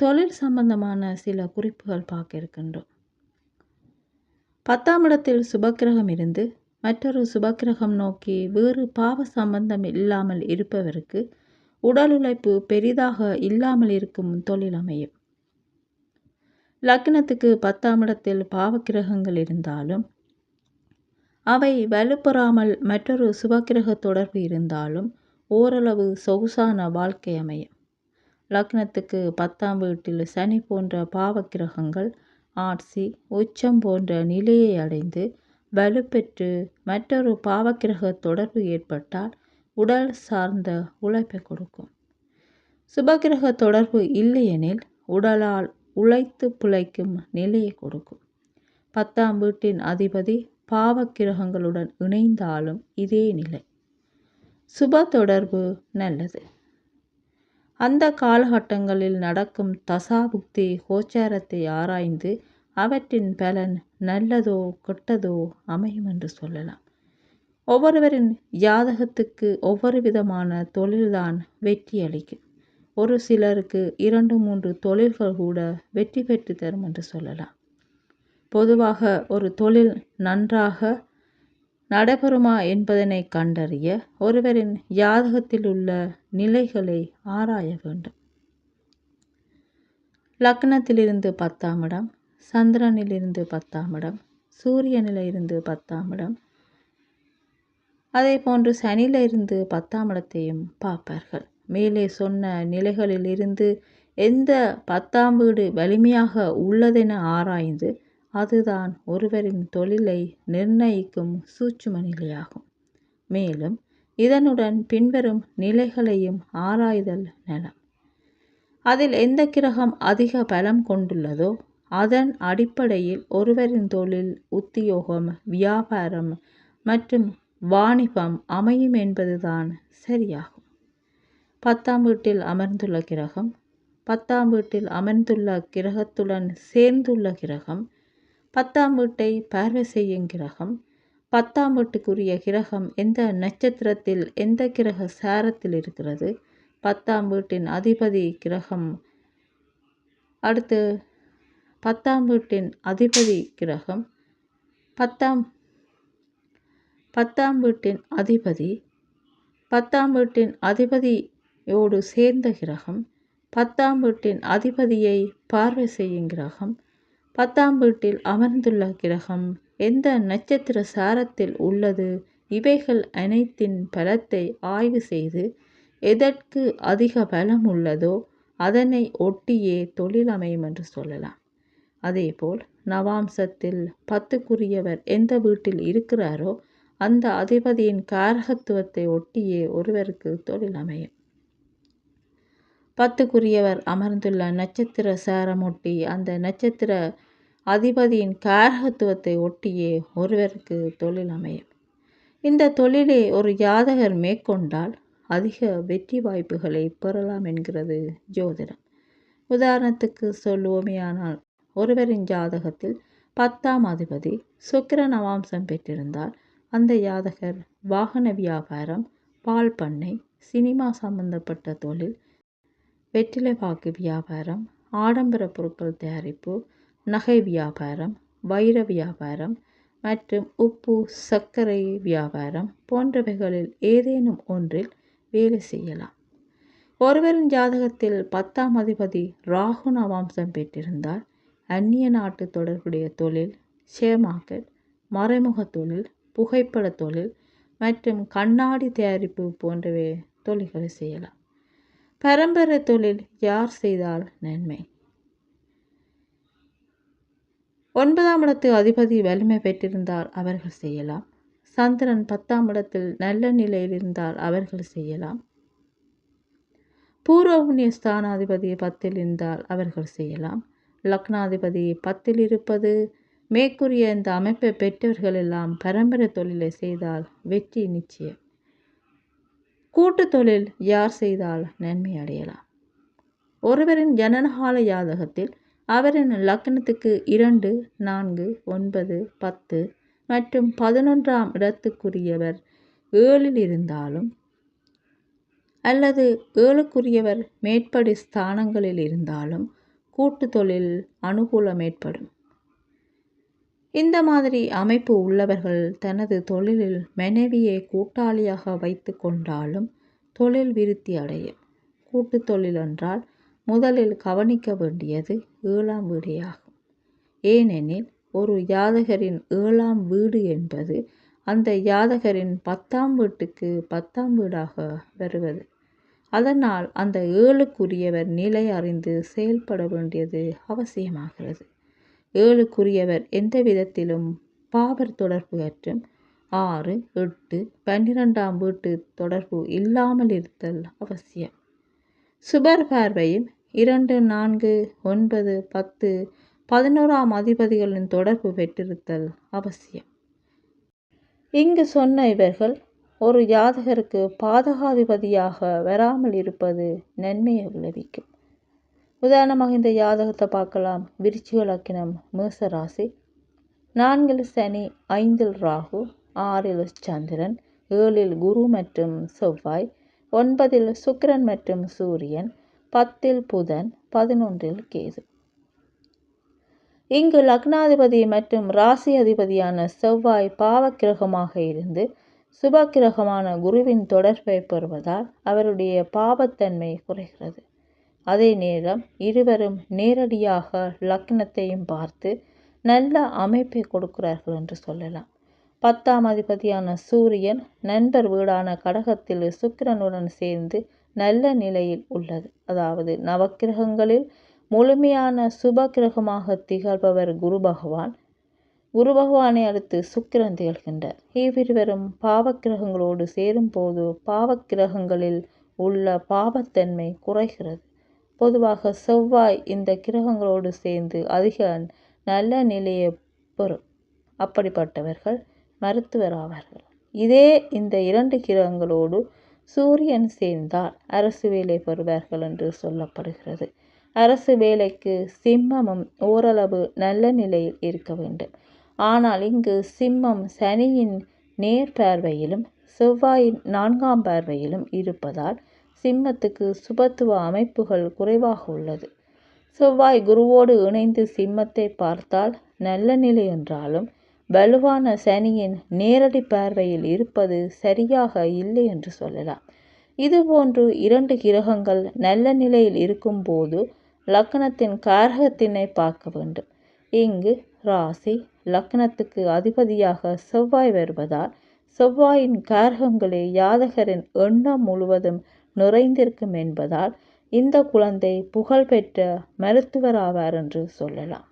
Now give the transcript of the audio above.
தொழில் சம்பந்தமான சில குறிப்புகள் பார்க்க இருக்கின்றோம். பத்தாம் இடத்தில் சுபக்கிரகம் இருந்து மற்றொரு சுபக்கிரகம் நோக்கி வேறு பாவ சம்பந்தம் இல்லாமல் இருப்பவருக்கு உடல் உழைப்பு பெரிதாக இல்லாமல் இருக்கும் தொழில் அமையும். லக்னத்துக்கு பத்தாம் இடத்தில் பாவக்கிரகங்கள் இருந்தாலும் அவை வலுப்பெறாமல் மற்றொரு சுபக்கிரக தொடர்பு இருந்தாலும் ஓரளவு சொகுசான வாழ்க்கை அமையும். லக்னத்துக்கு பத்தாம் வீட்டில் சனி போன்ற பாவக்கிரகங்கள் ஆட்சி உச்சம் போன்ற நிலையை அடைந்து வலுப்பெற்று மற்றொரு பாவக்கிரக தொடர்பு ஏற்பட்டால் உடல் சார்ந்த உழைப்பை கொடுக்கும். சுபகிரக தொடர்பு இல்லையெனில் உடலால் உழைத்து பிழைக்கும் நிலையை கொடுக்கும். பத்தாம் வீட்டின் அதிபதி பாவக்கிரகங்களுடன் இணைந்தாலும் இதே நிலை. சுப தொடர்பு நல்லது. அந்த காலகட்டங்களில் நடக்கும் தசாபுக்தி கோச்சாரத்தை ஆராய்ந்து அவற்றின் பலன் நல்லதோ கெட்டதோ அமையும் என்று சொல்லலாம். ஒவ்வொருவரின் ஜாதகத்துக்கு ஒவ்வொரு விதமான தொழில்தான் வெற்றி அளிக்கும். ஒரு சிலருக்கு இரண்டு மூன்று தொழில்கள் கூட வெற்றி பெற்று தரும் என்று சொல்லலாம். பொதுவாக ஒரு தொழில் நன்றாக நடைபெறுமா என்பதனை கண்டறிய ஒருவரின் ஜாதகத்தில் உள்ள நிலைகளை ஆராய வேண்டும். லக்னத்திலிருந்து பத்தாம் இடம் சந்திரனிலிருந்து பத்தாம் இடம் சூரியனிலிருந்து பத்தாம் இடம். அதே போன்று சனியிலிருந்து பத்தாம் இடத்தையும் பார்ப்பார்கள். மேலே சொன்ன நிலைகளில் இருந்து எந்த பத்தாம் வீடு வலிமையாக உள்ளதென ஆராய்ந்து அதுதான் ஒருவரின் தொழிலை நிர்ணயிக்கும் சூட்சும நிலையாகும் மேலும் இதனுடன் பின்வரும் நிலைகளையும் ஆராய்தல் நலம். அதில் எந்த கிரகம் அதிக பலம் கொண்டுள்ளதோ அதன் அடிப்படையில் ஒருவரின் தொழில் உத்தியோகம் வியாபாரம் மற்றும் வாணிபம் அமையும் என்பதுதான் சரியாகும். பத்தாம் வீட்டில் அமர்ந்துள்ள கிரகம் பத்தாம் வீட்டில் அமர்ந்துள்ள கிரகத்துடன் சேர்ந்துள்ள கிரகம் பத்தாம் வீட்டை பார்வை செய்யும் கிரகம். பத்தாம் வீட்டுக்குரிய கிரகம் எந்த நட்சத்திரத்தில் எந்த கிரக சாரத்தில் இருக்கிறது? பத்தாம் வீட்டின் அதிபதி கிரகம். அடுத்து பத்தாம் வீட்டின் அதிபதி கிரகம். பத்தாம் பத்தாம் வீட்டின் அதிபதி. பத்தாம் வீட்டின் அதிபதியோடு சேர்ந்த கிரகம். பத்தாம் வீட்டின் அதிபதியை பார்வை செய்யும் கிரகம். பத்தாம் வீட்டில் அமர்ந்துள்ள கிரகம் எந்த நட்சத்திர சாரத்தில் உள்ளது? இவைகள் அனைத்தின் பலத்தை ஆய்வு செய்து எதற்கு அதிக பலம் உள்ளதோ அதனை ஒட்டியே தொழில் அமையும் என்று சொல்லலாம். அதேபோல் நவாம்சத்தில் பத்துக்குரியவர் எந்த வீட்டில் இருக்கிறாரோ அந்த அதிபதியின் காரகத்துவத்தை ஒட்டியே ஒருவருக்கு தொழில் அமையும் பத்துக்குரியவர் அமர்ந்துள்ள நட்சத்திர சேரமொட்டி அந்த நட்சத்திர அதிபதியின் காரகத்துவத்தை ஒட்டியே ஒருவருக்கு தொழில் அமையும். இந்த தொழிலை ஒரு ஜாதகர் மேற்கொண்டால் அதிக வெற்றி வாய்ப்புகளை பெறலாம் என்கிறது ஜோதிடம். உதாரணத்துக்கு சொல்லுவோமேயானால் ஒருவரின் ஜாதகத்தில் பத்தாம் அதிபதி சுக்கிர நவாம்சம் பெற்றிருந்தால் அந்த ஜாதகர் வாகன வியாபாரம் பால் பண்ணை சினிமா சம்பந்தப்பட்ட தொழில் வெற்றிலை பாக்கு வியாபாரம் ஆடம்பர பொருட்கள் தயாரிப்பு நகை வியாபாரம் வைர வியாபாரம் மற்றும் உப்பு சர்க்கரை வியாபாரம் போன்றவைகளில் ஏதேனும் ஒன்றில் வேலை செய்யலாம். ஒருவரின் ஜாதகத்தில் பத்தாம் அதிபதி ராகு நவாம்சம் பெற்றிருந்தால் அந்நிய நாட்டு தொடர்புடைய தொழில் ஷேர் மார்க்கெட் மறைமுக தொழில் புகைப்பட தொழில் மற்றும் கண்ணாடி தயாரிப்பு போன்றவை தொழில்களை செய்யலாம். பரம்பரை தொழில் யார் செய்தால் நன்மை? ஒன்பதாம் இடத்து அதிபதி வலிமை பெற்றிருந்தால் அவர்கள் செய்யலாம். சந்திரன் பத்தாம் இடத்தில் நல்ல நிலையில் இருந்தால் அவர்கள் செய்யலாம். பூர்வ ஸ்தானாதிபதி பத்தில் இருந்தால் அவர்கள் செய்யலாம். லக்னாதிபதி பத்தில் இருப்பது மேற்கூறிய இந்த அமைப்பை பெற்றவர்கள் எல்லாம் பரம்பரை தொழிலை செய்தால் வெற்றி நிச்சயம். கூட்டு தொழில் யார் செய்தால் நன்மை அடையலாம்? ஒருவரின் ஜனனகால ஜாதகத்தில் அவரின் லக்னத்துக்கு இரண்டு நான்கு ஒன்பது பத்து மற்றும் பதினொன்றாம் இடத்துக்குரியவர் ஏழில் இருந்தாலும் அல்லது ஏழுக்குரியவர் மேற்படி ஸ்தானங்களில் இருந்தாலும் கூட்டு தொழில் அனுகூலம் ஏற்படும். இந்த மாதிரி அமைப்பு உள்ளவர்கள் தனது தொழிலில் மனைவியை கூட்டாளியாக வைத்து கொண்டாலும் தொழில் விருத்தி அடையும் கூட்டு தொழில் என்றால் முதலில் கவனிக்க வேண்டியது ஏழாம் வீடேயாகும் ஏனெனில் ஒரு யாதகரின் ஏழாம் வீடு என்பது அந்த யாதகரின் பத்தாம் வீட்டுக்கு பத்தாம் வீடாக வருவது. அதனால் அந்த ஏழுக்குரியவர் நிலை அறிந்து செயல்பட வேண்டியது அவசியமாகிறது. ஏழுக்குரியவர் எந்த விதத்திலும் பாவர் தொடர்பு அற்றும் ஆறு எட்டு பன்னிரெண்டாம் வீட்டு தொடர்பு இல்லாமல் இருத்தல் அவசியம். சுபர் பார்வையும் இரண்டு நான்கு ஒன்பது பத்து பதினோராம் அதிபதிகளின் தொடர்பு பெற்றிருத்தல் அவசியம். இங்கு சொன்ன இவர்கள் ஒரு ஜாதகருக்கு பாதகாதிபதியாக வராமல் இருப்பது நன்மையை விளைவிக்கும். உதாரணமாக இந்த ஜாதகத்தை பார்க்கலாம். விருச்சிக லக்கினம் மேசராசி நான்கில் சனி ஐந்தில் ராகு ஆறில் சந்திரன் ஏழில் குரு மற்றும் செவ்வாய் ஒன்பதில் சுக்கிரன் மற்றும் சூரியன் பத்தில் புதன் பதினொன்றில் கேது. இங்கு லக்னாதிபதி மற்றும் ராசி அதிபதியான செவ்வாய் பாவக்கிரகமாக இருந்து சுபக்கிரகமான குருவின் தொடர்பை பெறுவதால் அவருடைய பாவத்தன்மை குறைகிறது. அதே நேரம் இருவரும் நேரடியாக லக்னத்தையும் பார்த்து நல்ல அமைப்பை கொடுக்கிறார்கள் என்று சொல்லலாம். பத்தாம் அதிபதியான சூரியன் நண்பர் வீடான கடகத்தில் சுக்கிரனுடன் சேர்ந்து நல்ல நிலையில் உள்ளது. அதாவது நவக்கிரகங்களில் முழுமையான சுப கிரகமாக திகழ்பவர் குரு பகவான். குரு பகவானை அடுத்து சுக்கிரன் திகழ்கின்றார். இவ்விருவரும் பாவக்கிரகங்களோடு சேரும்போது பாவக்கிரகங்களில் உள்ள பாவத்தன்மை குறைகிறது. பொதுவாக செவ்வாய் இந்த கிரகங்களோடு சேர்ந்து அதிக நல்ல நிலையை பெறும் அப்படிப்பட்டவர்கள் மருத்துவர் ஆவார்கள். இதே இந்த இரண்டு கிரகங்களோடு சூரியன் சேர்ந்தால் அரசு வேலை பெறுவார்கள் என்று சொல்லப்படுகிறது. அரசு வேலைக்கு சிம்மமும் ஓரளவு நல்ல நிலையில் இருக்க வேண்டும். ஆனால் இங்கு சிம்மம் சனியின் நேர் பார்வையிலும் செவ்வாயின் நான்காம் பார்வையிலும் இருப்பதால் சிம்மத்துக்கு சுபத்துவ அமைப்புகள் குறைவாக உள்ளது. செவ்வாய் குருவோடு இணைந்து சிம்மத்தை பார்த்தால் நல்ல நிலை என்றாலும் வலுவான சனியின் நேரடி பார்வையில் இருப்பது சரியாக இல்லை என்று சொல்லலாம். இதுபோன்று இரண்டு கிரகங்கள் நல்ல நிலையில் இருக்கும்போது லக்னத்தின் காரகத்தினை பார்க்க வேண்டும். இங்கு ராசி லக்னத்துக்கு அதிபதியாக செவ்வாய் வருவதால் செவ்வாயின் காரகங்களே யாதகரின் எண்ணம் முழுவதும் நிறைந்திருக்கும் என்பதால் இந்த குழந்தை புகழ்பெற்ற மருத்துவர் ஆவார் என்று சொல்லலாம்.